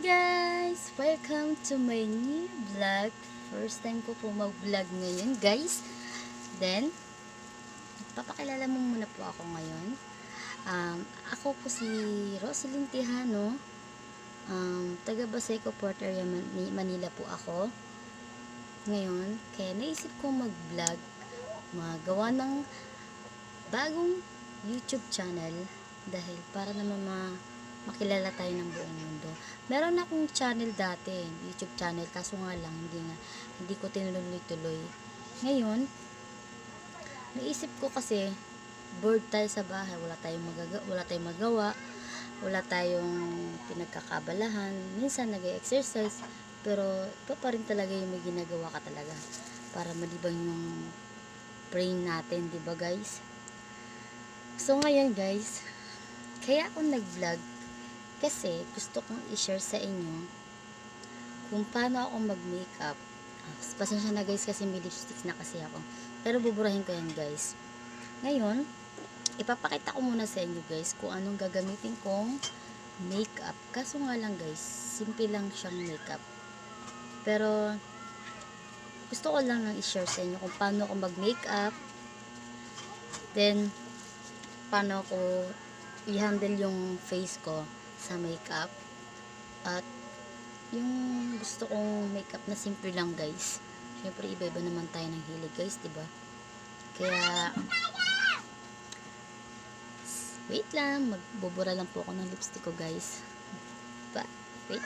guys! Welcome to my new vlog. First time ko po mag-vlog ngayon, guys. Then, papakilala mo muna po ako ngayon. Um, ako po si Rosalyn Tijano. Um, taga Baseco Port Area, Man- Manila po ako. Ngayon, kaya naisip ko mag-vlog, magawa ng bagong YouTube channel dahil para naman ma makilala tayo ng buong mundo. Meron akong channel dati, YouTube channel, kaso nga lang hindi nga hindi ko tinuloy-tuloy. Ngayon, naisip ko kasi bored tayo sa bahay, wala tayong magaga, wala tayong magawa, wala tayong pinagkakabalahan. Minsan nag-exercise, pero iba pa rin talaga yung may ginagawa ka talaga para malibang yung brain natin, di ba guys? So ngayon guys, kaya ako nag-vlog kasi gusto kong i-share sa inyo kung paano ako mag-makeup. Ah, pasensya na guys kasi may lipsticks na kasi ako. Pero buburahin ko yan guys. Ngayon, ipapakita ko muna sa inyo guys kung anong gagamitin kong makeup. Kaso nga lang guys, simple lang siyang makeup. Pero, gusto ko lang lang i-share sa inyo kung paano ako mag-makeup. Then, paano ko i-handle yung face ko sa makeup. At, yung gusto kong makeup na simple lang guys. Siyempre, iba-iba naman tayo ng hilig guys, di ba? Kaya, wait lang, magbubura lang po ako ng lipstick ko guys. Pa, wait.